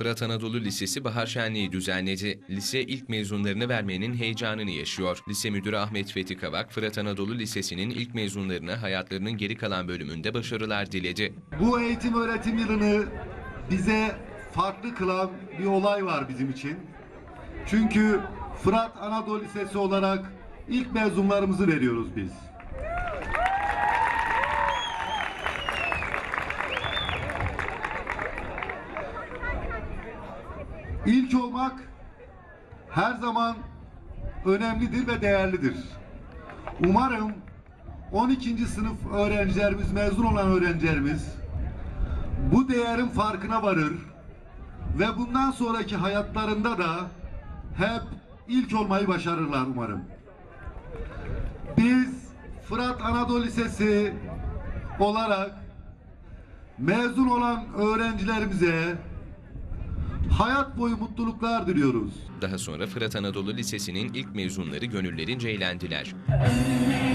Fırat Anadolu Lisesi bahar şenliği düzenledi. Lise ilk mezunlarını vermenin heyecanını yaşıyor. Lise müdürü Ahmet Fethi Kavak, Fırat Anadolu Lisesi'nin ilk mezunlarına hayatlarının geri kalan bölümünde başarılar diledi. Bu eğitim öğretim yılını bize farklı kılan bir olay var bizim için. Çünkü Fırat Anadolu Lisesi olarak ilk mezunlarımızı veriyoruz biz. İlk olmak her zaman önemlidir ve değerlidir. Umarım 12. sınıf öğrencilerimiz, mezun olan öğrencilerimiz bu değerin farkına varır ve bundan sonraki hayatlarında da hep ilk olmayı başarırlar umarım. Biz Fırat Anadolu Lisesi olarak mezun olan öğrencilerimize hayat boyu mutluluklar diliyoruz. Daha sonra Fırat Anadolu Lisesi'nin ilk mezunları gönüllerince eğlendiler. Önüne